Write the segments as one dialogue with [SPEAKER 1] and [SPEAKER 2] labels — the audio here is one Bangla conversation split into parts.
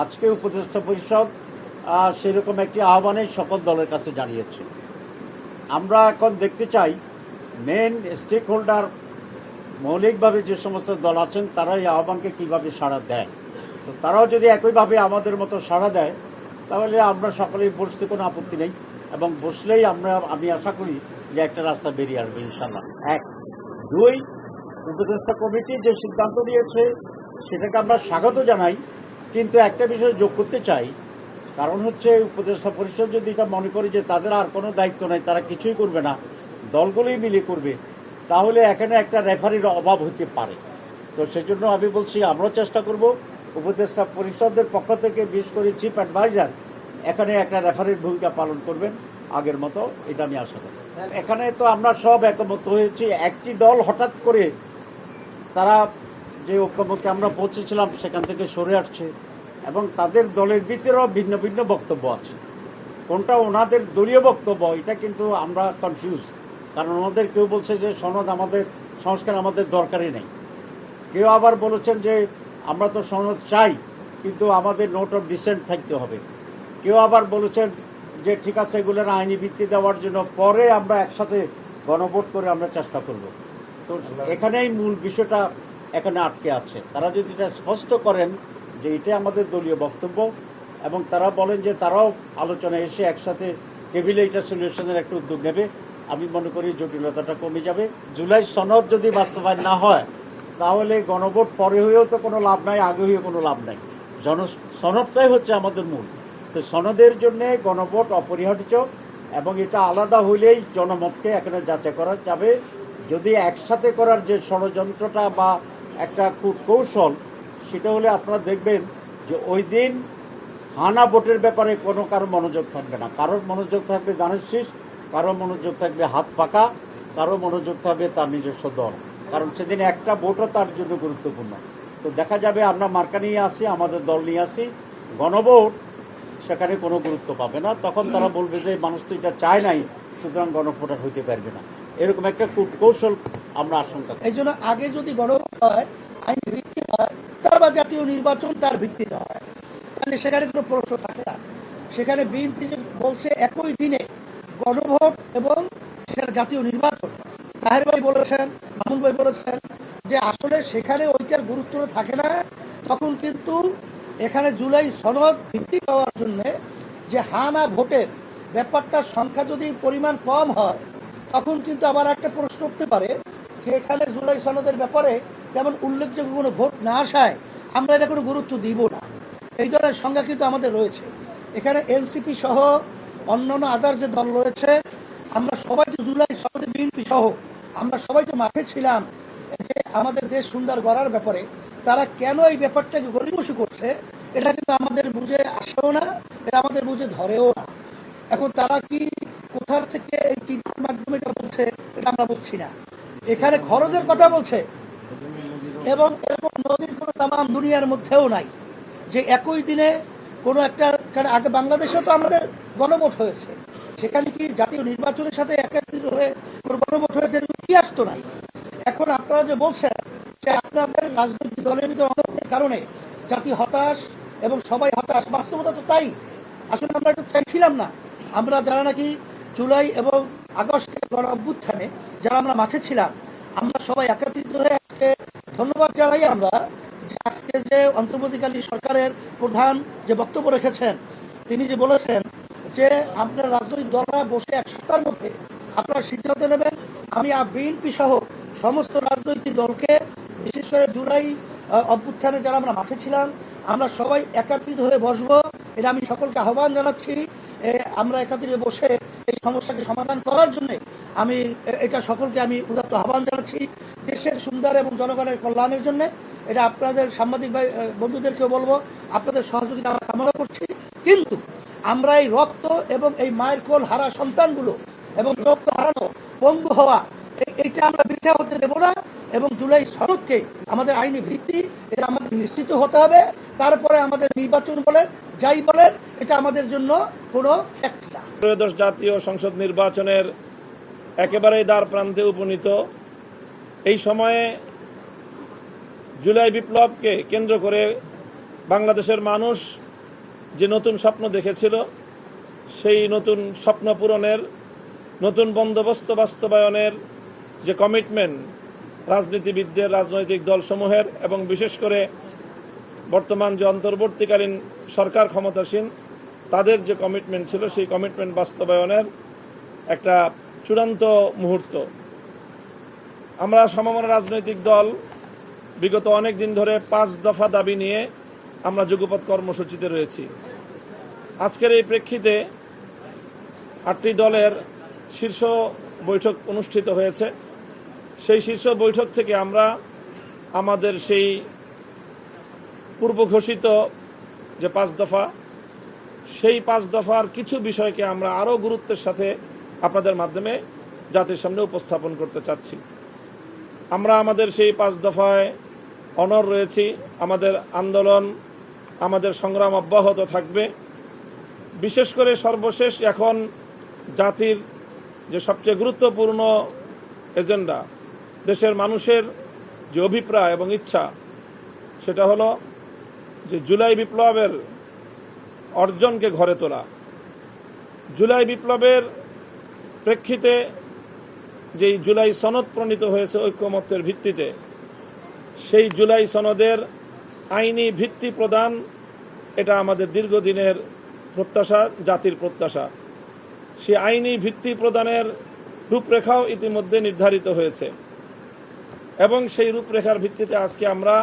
[SPEAKER 1] আজকে উপদেষ্টা পরিষদ সেরকম একটি আহ্বানে সকল দলের কাছে জানিয়েছে। আমরা এখন দেখতে চাই মেন স্টেক হোল্ডার মৌলিকভাবে যে সমস্ত দল আছেন, তারা এই আহ্বানকে কীভাবে সাড়া দেয়? তো তারাও যদি একইভাবে আমাদের মতো সাড়া দেয়, তাহলে আমরা সকলেই বসতে কোনো আপত্তি নেই এবং বসলেই আমরা, আমি আশা করি যে একটা রাস্তা বেরিয়ে আসবে ইনশাল্লাহ এক। দুই, উপদেষ্টা কমিটি যে সিদ্ধান্ত নিয়েছে, সেটাকে আমরা স্বাগত জানাই। কিন্তু একটা বিষয় যোগ করতে চাই। কারণ হচ্ছে উপদেষ্টা পরিষদ যদি এটা মনে করে যে তাদের আর কোনো দায়িত্ব নেই, তারা কিছুই করবে না, দলগুলোই মিলে করবে, তাহলে এখানে একটা রেফারির অভাব হতে পারে। তো সেজন্য আমি বলছি, আমরাও চেষ্টা করব উপদেষ্টা পরিষদের পক্ষ থেকে, বিশেষ করে চিফ অ্যাডভাইজার, এখানে একটা রেফারির ভূমিকা পালন করবেন আগের মতো, এটা আমি আশা করি। এখানে তো আমরা সব একমত হয়েছি, একটি দল হঠাৎ করে তারা যে ঐক্যমতে আমরা পৌঁছেছিলাম সেখান থেকে সরে আসছে এবং তাদের দলের ভিতরেও ভিন্ন ভিন্ন বক্তব্য আছে। কোনটা ওনাদের দলীয় বক্তব্য এটা কিন্তু আমরা কনফিউজ কারণ ওনাদের কেউ বলছে যে সনদ আমাদের সংস্কার আমাদের দরকারই নেই। কেউ আবার বলেছেন যে আমরা তো সনদ চাই কিন্তু আমাদের নোট অফ ডিসেন্ট থাকতে হবে। কেউ আবার বলেছেন যে ঠিক আছে এগুলোর আইনি ভিত্তি দেওয়ার জন্য পরে আমরা একসাথে গণভোট করে আমরা চেষ্টা করব। তো এখানেই মূল বিষয়টা এখানে আটকে আছে। তারা যদি এটা স্পষ্ট করেন যে এটা আমাদের দলীয় বক্তব্য এবং তারা বলেন যে তারাও আলোচনায় এসে একসাথে টেবিলে এটা সলিউশনের একটা উদ্যোগ নেবে, আমি মনে করি জটিলতাটা কমে যাবে। জুলাই সনদ যদি বাস্তবায়ন না হয়, তাহলে গণভোট পরে হয়েও তো কোনো লাভ নাই, আগে হয়েও কোনো লাভ নাই। জন সনদটাই হচ্ছে আমাদের মূল। তো সনদের জন্যে গণভোট অপরিহার্য এবং এটা আলাদা হইলেই জনমতকে এখানে যাচাই করা যাবে। যদি একসাথে করার যে ষড়যন্ত্রটা বা একটা কূটকৌশল সেটা হলে আপনারা দেখবেন যে ওই দিন হানা ভোটের ব্যাপারে কোনো কারও মনোযোগ থাকবে না। কারোর মনোযোগ থাকবে দানের শীষ কারও মনোযোগ থাকবে হাত পাকা কারও মনোযোগ থাকবে তার নিজস্ব দল। কারণ সেদিন একটা ভোটও তার জন্য গুরুত্বপূর্ণ। তো দেখা যাবে আমরা মার্কা নিয়ে আসি, আমাদের দল নিয়ে আসি, গণভোট, সেখানে কোনো গুরুত্ব পাবে না। তখন তারা বলবে যে মানুষ তো এটা চায় নাই, সুতরাং গণভোটার হইতে পারবে না। এরকম একটা কূটকৌশল আমরা আশঙ্কা।
[SPEAKER 2] এই জন্য আগে যদি গণভোট হয়, আইন ভিত্তি হয় তারপর জাতীয় নির্বাচন তার ভিত্তিতে হয়। তাহলে সেখানে কোনো প্রশ্ন থাকে না। সেখানে বিএনপি বলছে একই দিনে গণভোট এবং সেখানে জাতীয় নির্বাচন। তাহের ভাই বলেছেন, মামুন ভাই বলেছেন যে আসলে সেখানে ওইটার গুরুত্ব থাকে না। তখন কিন্তু এখানে জুলাই সনদ ভিত্তি পাওয়ার জন্যে যে হানা ভোটের ব্যাপারটার সংখ্যা যদি পরিমাণ কম হয়, তখন কিন্তু আবার একটা প্রশ্ন উঠতে পারে যে এখানে জুলাই সনদের ব্যাপারে যেমন উল্লেখযোগ্য কোনো ভোট না আসায় আমরা এটা কোনো গুরুত্ব দিব না। এই ধরনের সংজ্ঞা কিন্তু আমাদের রয়েছে। এখানে এনসিপি সহ অন্যান্য আদার যে দল রয়েছে, আমরা সবাই তো জুলাই সনদে বিএনপি সহ, আমরা সবাই তো মাঠে ছিলাম। যে আমাদের দেশ সুন্দর গড়ার ব্যাপারে তারা কেন এই ব্যাপারটাকে গরিবসী করছে, এটা কিন্তু আমাদের বুঝে আসেও না, এটা আমাদের বুঝে ধরেও না। এখন তারা কি কোথার থেকে এই চিন্তার মাধ্যমে এটা বলছে, এটা আমরা বুঝছি না। এখানে খরচের কথা বলছে এবং এরকম নদীর কোনো তামাম দুনিয়ার মধ্যেও নাই। যে একই দিনে কোনো একটা আগে বাংলাদেশে তো আমাদের গণভোট হয়েছে। সেখানে কি জাতীয় নির্বাচনের সাথে একত্রিত হয়ে কোনো গণভোট হয়েছে ইতিহাস তো নাই। এখন আপনারা যে বলছেন যে আপনাদের রাজনৈতিক দলের ভিতরে অনেকের কারণে জাতি হতাশ এবং সবাই হতাশ, বাস্তবতা তো তাই। আসলে আমরা এটা চাইছিলাম না। আমরা যারা নাকি জুলাই এবং আগস্টের গণ অভ্যুত্থানে, যারা আমরা মাঠে ছিলাম, আমরা সবাই একত্রিত হয়ে ধন্যবাদ জানাই আমরা আজকে যে অন্তর্বর্তীকালীন সরকারের প্রধান যে বক্তব্য রেখেছেন, তিনি যে বলেছেন যে আপনার রাজনৈতিক দলরা বসে এক সপ্তাহের মধ্যে আপনারা সিদ্ধান্ত নেবেন। আমি বিএনপি সহ সমস্ত রাজনৈতিক দলকে, বিশেষ করে জুলাই অভ্যুত্থানে যারা আমরা মাঠে ছিলাম, আমরা সবাই একত্রিত হয়ে বসবো। এটা আমি সকলকে আহ্বান জানাচ্ছি আমরা একত্রিত বসে এই সমস্যাকে সমাধান করার জন্য আমি, এটা সকলকে আমি উদাত্ত আহ্বান জানাচ্ছি, দেশের সুন্দর এবং জনগণের কল্যাণের জন্য। এটা আপনাদের সাংবাদিক বন্ধুদেরকেও বলব, আপনাদের সহযোগিতা আমরা কামনা করছি। কিন্তু আমরা এই রক্ত এবং এই মায়ের কোল হারা সন্তানগুলো এবং রক্ত হারানো পঙ্গু হওয়া এইটা আমরা বৃথা হতে দেবো না এবং জুলাই সনদকে আমাদের আইনি ভিত্তি, এটা আমাদের নিশ্চিত হতে হবে। তারপরে আমাদের নির্বাচন বলেন, যাই বলেন, এটা আমাদের জন্য কোনো ফ্যাক্ট না।
[SPEAKER 3] ত্রয়োদশ জাতীয় সংসদ নির্বাচনের একেবারেই দ্বার প্রান্তে উপনীত। এই সময়ে জুলাই বিপ্লবকে কেন্দ্র করে বাংলাদেশের মানুষ যে নতুন স্বপ্ন দেখেছিল, সেই নতুন স্বপ্ন পূরণের, নতুন বন্দোবস্ত বাস্তবায়নের যে কমিটমেন্ট রাজনীতিবিদদের, রাজনৈতিক দলসমূহের এবং বিশেষ করে বর্তমান যে অন্তর্বর্তীকালীন সরকার ক্ষমতাসীন, তাদের যে কমিটমেন্ট ছিল, সেই কমিটমেন্ট বাস্তবায়নের একটা চূড়ান্ত মুহূর্ত। আমরা সমমনা রাজনৈতিক দল বিগত অনেক দিন ধরে পাঁচ দফা দাবি নিয়ে আমরা যুগপৎ কর্মসূচিতে রয়েছি। আজকের এই প্রেক্ষিতে আটটি দলের শীর্ষ বৈঠক অনুষ্ঠিত হয়েছে। সেই শীর্ষ বৈঠক থেকে আমরা আমাদের সেই পূর্ব ঘোষিত যে পাঁচ দফা, সেই পাঁচ দফার কিছু বিষয়কে আমরা আরও গুরুত্বের সাথে আপনাদের মাধ্যমে জাতির সামনে উপস্থাপন করতে চাচ্ছি। আমরা আমাদের সেই পাঁচ দফায় অনর রয়েছি। আমাদের আন্দোলন, আমাদের সংগ্রাম অব্যাহত থাকবে। বিশেষ করে সর্বশেষ এখন জাতির যে সবচেয়ে গুরুত্বপূর্ণ এজেন্ডা, দেশের মানুষের যে অভিপ্রায় এবং ইচ্ছা, সেটা হলো যে জুলাই বিপ্লবের অর্জনকে ঘরে তোলা। জুলাই বিপ্লবের প্রেক্ষিতে যেই জুলাই সনদ প্রণীত হয়েছে ঐক্যমত্যের ভিত্তিতে, সেই জুলাই সনদের আইনি ভিত্তি প্রদান, এটা আমাদের দীর্ঘদিনের প্রত্যাশা, জাতির প্রত্যাশা। সে আইনি ভিত্তি প্রদানের রূপরেখাও ইতিমধ্যে নির্ধারিত হয়েছে। এবং সেই রূপরেখার ভিত্তিতে আজকে আমরা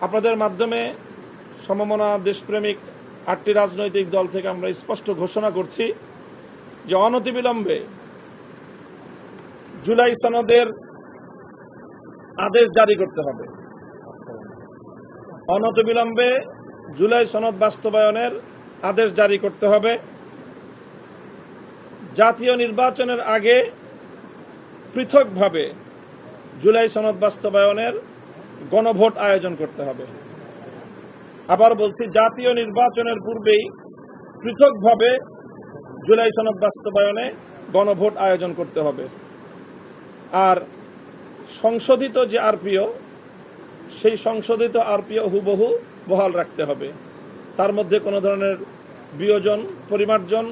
[SPEAKER 3] আপনাদের মাধ্যমে সমমনা দেশপ্রেমিক আটটি রাজনৈতিক দল থেকে আমরা স্পষ্ট ঘোষণা করছি। যে অনতিবিলম্বে জুলাই সনদের আদেশ জারি করতে হবে। অনতিবিলম্বে জুলাই সনদ বাস্তবায়নের আদেশ জারি করতে হবে, জাতীয় নির্বাচনের আগে পৃথকভাবে জুলাই সনদ বাস্তবায়নের গণভোট আয়োজন করতে হবে। আবার বলছি, জাতীয় নির্বাচনের পূর্বেই পৃথকভাবে জুলাই সনদ বাস্তবায়নে গণভোট আয়োজন করতে হবে। আর সংশোধিত যে আরপিও, সেই সংশোধিত আরপিও হুবহু বহাল রাখতে হবে। তার মধ্যে কোনো ধরনের বিয়োজন, পরিমার্জন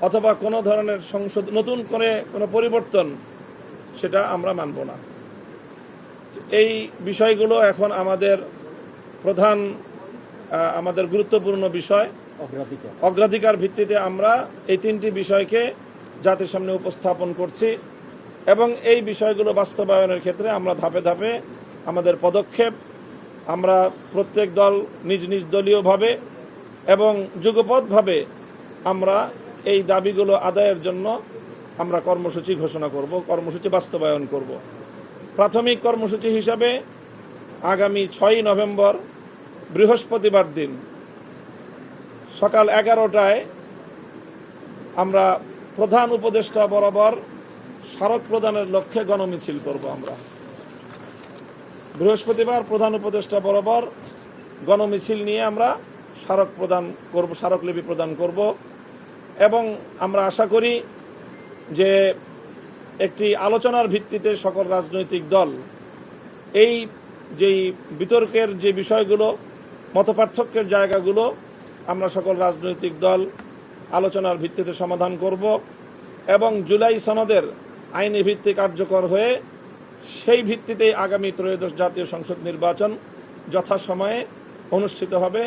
[SPEAKER 3] অথবা কোনো ধরনের সংশোধ, নতুন করে কোনো পরিবর্তন, সেটা আমরা মানব না। এই বিষয়গুলো এখন আমাদের প্রধান আমাদের গুরুত্বপূর্ণ বিষয়। অগ্রাধিকার। ভিত্তিতে আমরা এই তিনটি বিষয়কে জাতির সামনে উপস্থাপন করছি এবং এই বিষয়গুলো বাস্তবায়নের ক্ষেত্রে আমরা ধাপে ধাপে আমাদের পদক্ষেপ, আমরা প্রত্যেক দল নিজ নিজ দলীয়ভাবে এবং যুগপথভাবে আমরা এই দাবিগুলো আদায়ের জন্য আমরা কর্মসূচি ঘোষণা করব, কর্মসূচি বাস্তবায়ন করব। প্রাথমিক কর্মসূচি হিসাবে আগামী ছয়ই নভেম্বর বৃহস্পতিবার দিন সকাল এগারোটায় আমরা প্রধান উপদেষ্টা বরাবর স্মারক প্রদানের লক্ষ্যে গণমিছিল করব আমরা। বৃহস্পতিবার প্রধান উপদেষ্টা বরাবর গণমিছিল নিয়ে আমরা স্মারক প্রদান করব স্মারকলিপি প্রদান করব এবং আমরা আশা করি যে একটি আলোচনার ভিত্তিতে সকল রাজনৈতিক দল এই যেই বিতর্কের যে বিষয়গুলো, মতপার্থক্যের জায়গাগুলো আমরা সকল রাজনৈতিক দল আলোচনার ভিত্তিতে সমাধান করব এবং জুলাই সনদের আইনি ভিত্তি কার্যকর হয়ে সেই ভিত্তিতেই আগামী ত্রয়োদশ জাতীয় সংসদ নির্বাচন যথাসময়ে অনুষ্ঠিত হবে।